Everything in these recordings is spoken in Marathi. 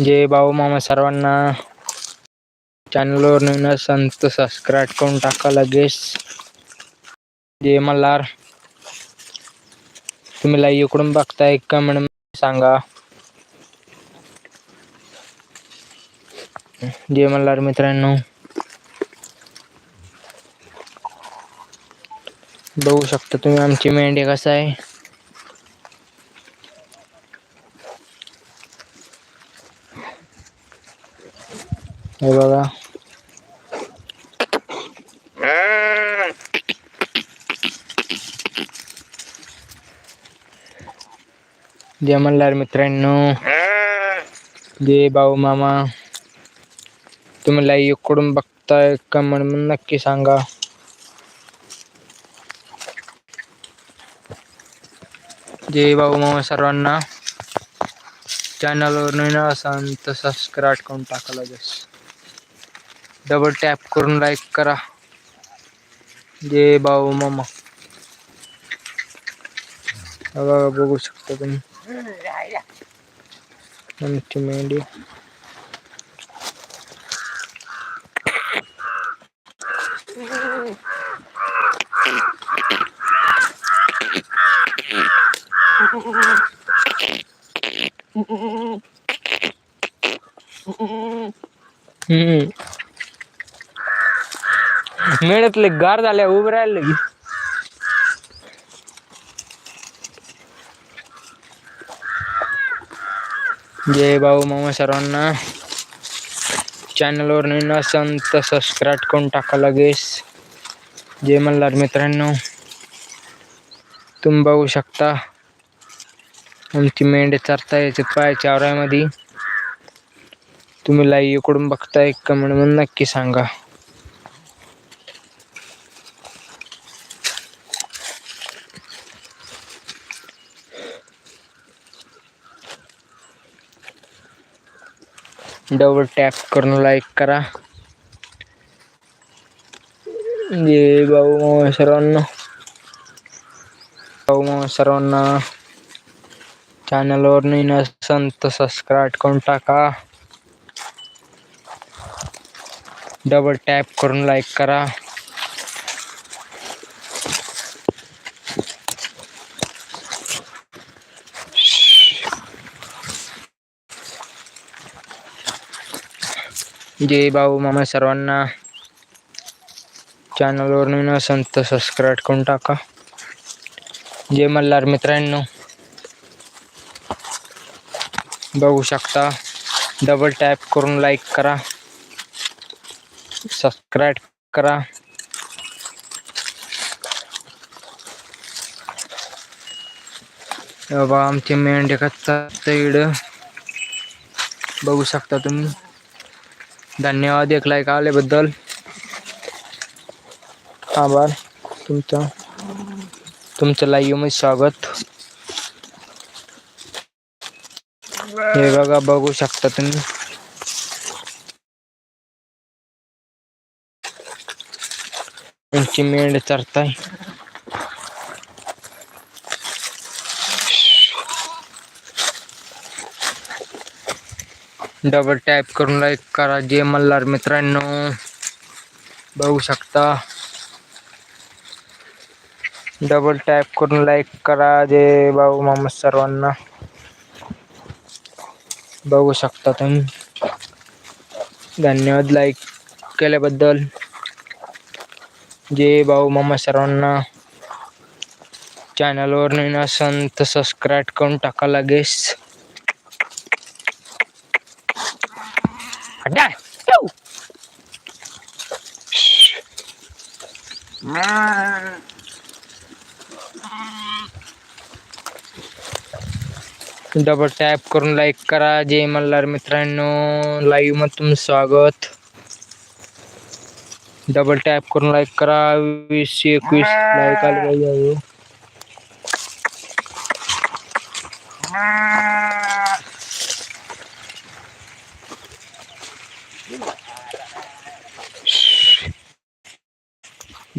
जे भाऊ मामा सर्वांना. चॅनलवर नवीन असाल तर सबस्क्राईब करून टाका लगेच. जे मल्हार. तुम्ही लाईव्ह इकडून बघताय कमेंट सांगा. जय मल्हार मित्रांनो. बघू शकता तुम्ही आमची मेंढी कसं आहे. हे बघा. जय मल्हार मित्रांनो. जय भाऊ मामा. तुम्ही लाईव्ह इकडून बघताय कमेंट म्हणून नक्की सांगा. जय भाऊ मामा सर्वांना. चॅनलवर नवीन असाल तर सबस्क्राईब करून टाका लगेच. डबल टॅप करून लाईक करा. जय भाऊ मामा. बघा शकता तुम्ही. आमची हम्म. मेळ्यातले गार झाल्या उभं राहिले. की जय भाऊ मामा सर्वांना. चॅनलवर नवीन असाल तर सबस्क्राईब करून टाका लगेच. जय मल्हार मित्रांनो. तुम्ही बघू शकता. आमची मेंढे चरता याचे पायाच्या आवरामध्ये तुम्ही लाईव्ह इकडून बघताय कमेंट म्हणून नक्की सांगा. डबल टैप कर। लाइक करा जे भाऊ सर्वांना भाऊ चैनल चॅनलवर नवीन असाल तर सबस्क्राईब करून टाका डबल टैप करून लाइक करा। जय भाऊ मामा सर्वांना चॅनलवर नवीन असेल तर सबस्क्राईब करून टाका. जय मल्हार मित्रांनो. बघू शकता डबल टॅप करून लाईक करा. सबस्क्राईब करा. बाबा आमचे मेंढे कच्चा इड बघू शकता तुम्ही. धन्यवाद, एक लाईक आल्याबद्दल आभार, तुमचा। तुमचं मध्ये स्वागत। हे बघा, बघू शकता तुम्ही। त्यांची मेंढ चरताय। डबल टॅप करून लाईक करा. जे मल्हार मित्रांनो. बघू शकता. डबल टॅप करून लाईक करा. जे भाऊ मामा सर्वांना. बघू शकता तुम्ही. धन्यवाद लाईक केल्याबद्दल. जे भाऊ मामा सर्वांना. चॅनलवर नवीन असन तर सबस्क्राईब करून टाका लगेच. हटा डबल टॅप करून लाईक करा. जय मल्हार मित्रांनो. लाईव्ह मग तुमचं स्वागत. डबल टॅप करून लाईक करा. वीस एकवीस लाईक आले पाहिजे.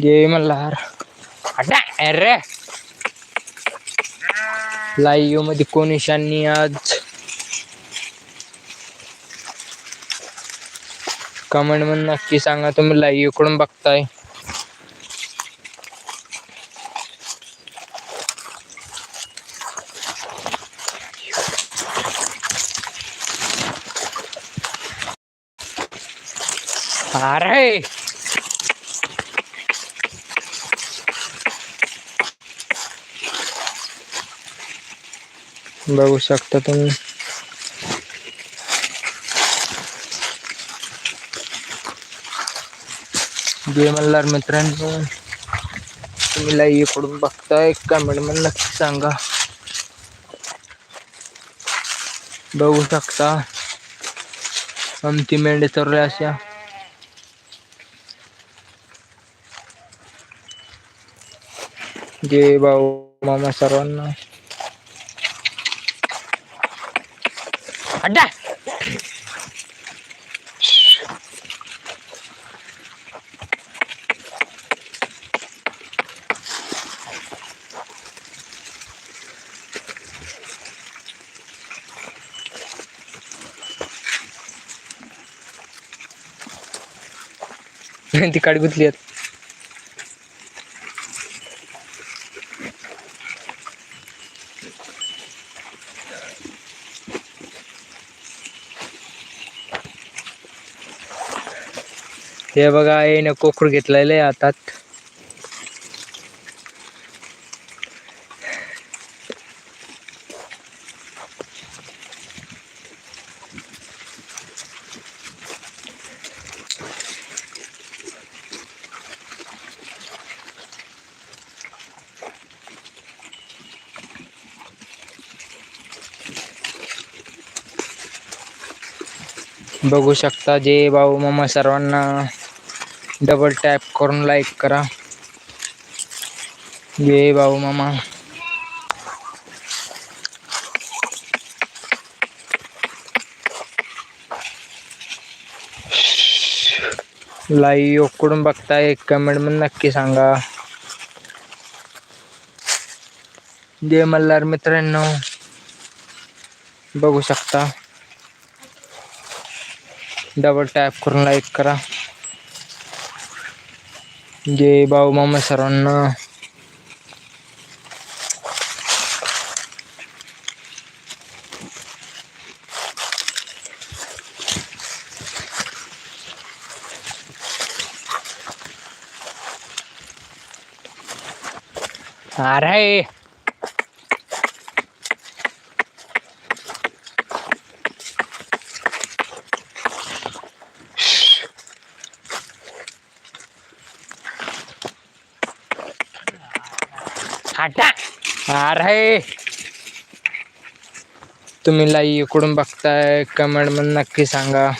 घे म्हणला अरे लाईव्हमध्ये कोण ईशानी आज? कमेंट म्हणून नक्की सांगा तुम्ही लाईव्हकडून बघताय. बघू शकता तुम्ही. जय मल्हार मित्रांनो तुम्ही लाईव्ह इकडून बघताय कमेंटमध्ये नक्की सांगा. बघू शकता. आमची मेंढे चरले अशा. जे भाऊ मामा सर्वांना. अड्डा ती काडी गुतली आहेत हे बघा येणं कोकरू घेतलेलं आहे हातात. बघू शकता जे भाऊ मम्मा सर्वांना डबल टॅप करून लाईक करा. ये भाऊ मामा. लाईव्ह बघता बघताय कमेंटमध्ये नक्की सांगा. जे मल्हार मित्रांनो. बघू शकता. डबल टॅप करून लाईक करा. जय भाऊ मामा सर्वांना अरे अरे तुम्ही लाईव्ह इकडून बघताय कमेंट मध्ये नक्की सांगा।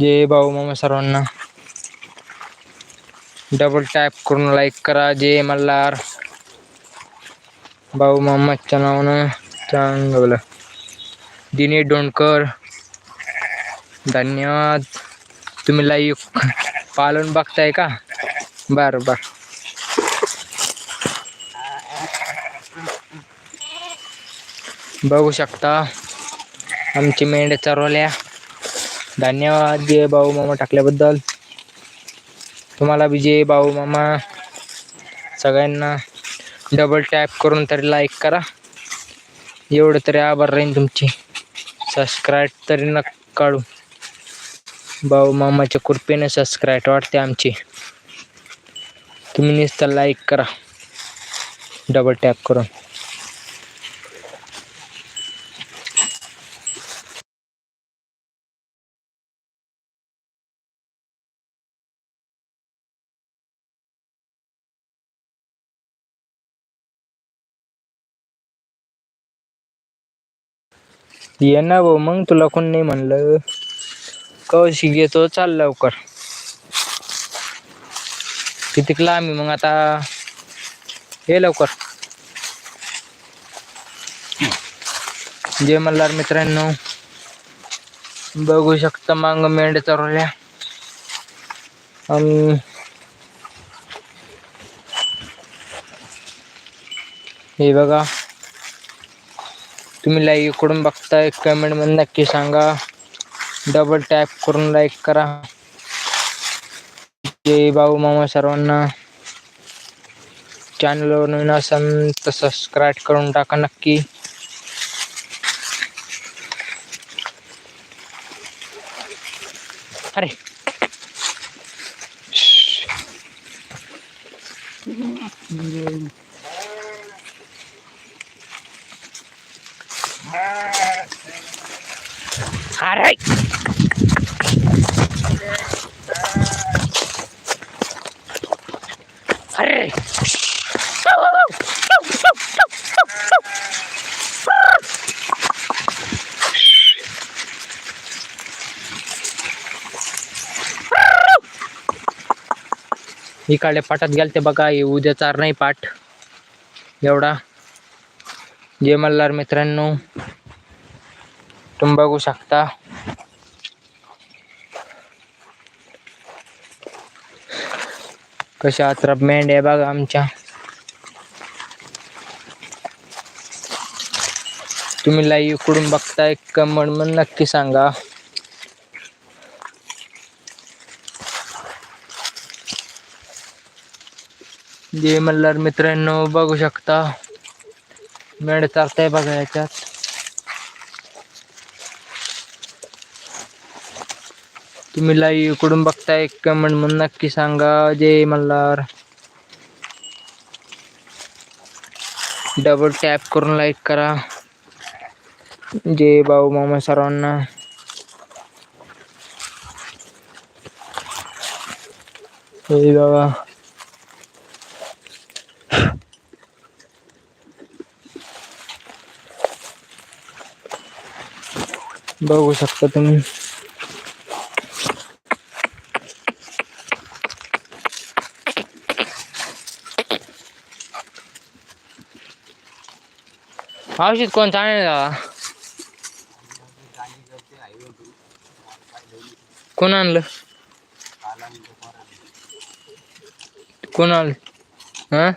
जय भाऊ मामा सर्वांना डबल टॅप करून लाईक करा जय मल्हार भाऊ मामाच्या नावानं चांगलं दिनेश डोणकर धन्यवाद। तुम्ही लाईव्ह पालन बघताय का? बरं बरं। बघू शकता. आमची मेंढ्या चरवल्या धन्यवाद जय भाऊ मामा टाकल्याबद्दल. तुम्हाला बी जय भाऊ मामा सगळ्यांना डबल टॅप करून तरी लाईक करा. एवढं तरी आभार राहीन तुमची. सबस्क्राईब तरी न काढू भाऊ मामाच्या कृपेने सबस्क्राईब वाटते आमची. तुम्ही नुसतं लाईक करा. डबल टॅप करून. ये ना भाऊ मग तुला कोण नाही म्हणलं. कवशी घेतो चाल लवकर. कितीकला आम्ही मग आता. ये लवकर. जे मल्हार मित्रांनो. बघू शकता मग मेंढ चरवल्या आणि हे बघा. तुम्ही लाईव्ह इकडून बघताय कमेंट मध्ये नक्की सांगा. डबल टॅप करून लाईक करा. जय भाऊ मामा सर्वांना. चॅनलवर नवीन असाल तर सबस्क्राईब करून टाका नक्की. अरे. अरे अरे इकडे पाठात गेल ते बघा उद्या चार नाही पाठ. एवढा. जय मल्हार मित्रांनो, तुम्ही बघू शकता. कशा अत्र मेंढ्या बघा आमच्या. तुम्ही लाईव्ह इकडून बघताय कमेंट नक्की सांगा. जे मल्हार मित्रांनो, बघू शकता. मॅडम चालत आहे बघा याच्यात. तुम्ही लाईव्ह इकडून बघताय कमेंट म्हणून नक्की सांगा. जय मल्हार. डबल टॅप करून लाईक करा. जय भाऊ मामा सर्वांना. हे बाबा. बघू शकता तुम्ही. औषध कोण चांगलं कोण आणलं? कोण आणलं हा?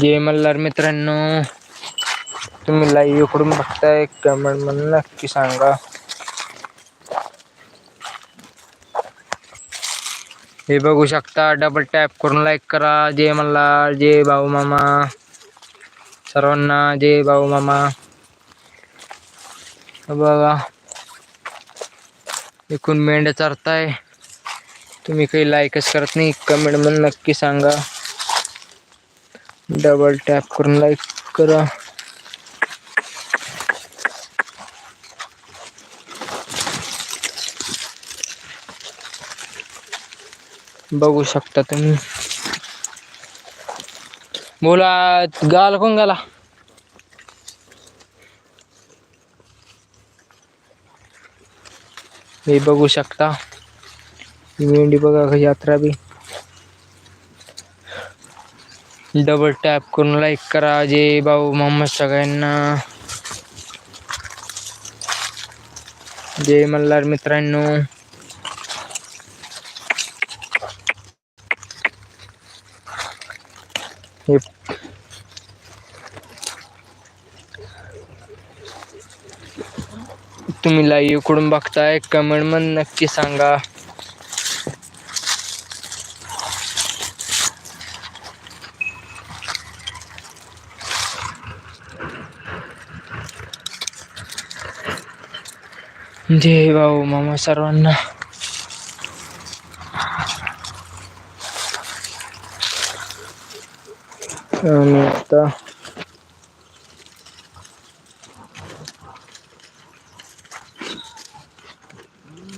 जे मल्हार मित्रांनो तुम्ही लाईव्ह इकडून बघताय कमेंट म्हणून नक्की सांगा. हे बघू शकता डबल टॅप करून लाईक करा. जय मल्हार जय भाऊ मामा. सर्वांना जय भाऊ मामा. बघा. एकूण मेंढ्या चरताय. तुम्ही काही लाईकच करत नाही कमेंट म्हणून नक्की सांगा. डबल टॅप करून लाईक करा. बघू शकता तुम्ही. बोला गाल कोण गाला? हे बघू शकता. मेंढी बघा यात्रा बी. डबल टॅप करून लाईक करा जय भाऊ मोहम्मद सगळ्यांना. जय मल्हार मित्रांनो. तुम्ही लाईव्ह कडून बघताय? कमेंट मध्ये नक्की सांगा. जय भाऊ मामा सर्वांना आणि आता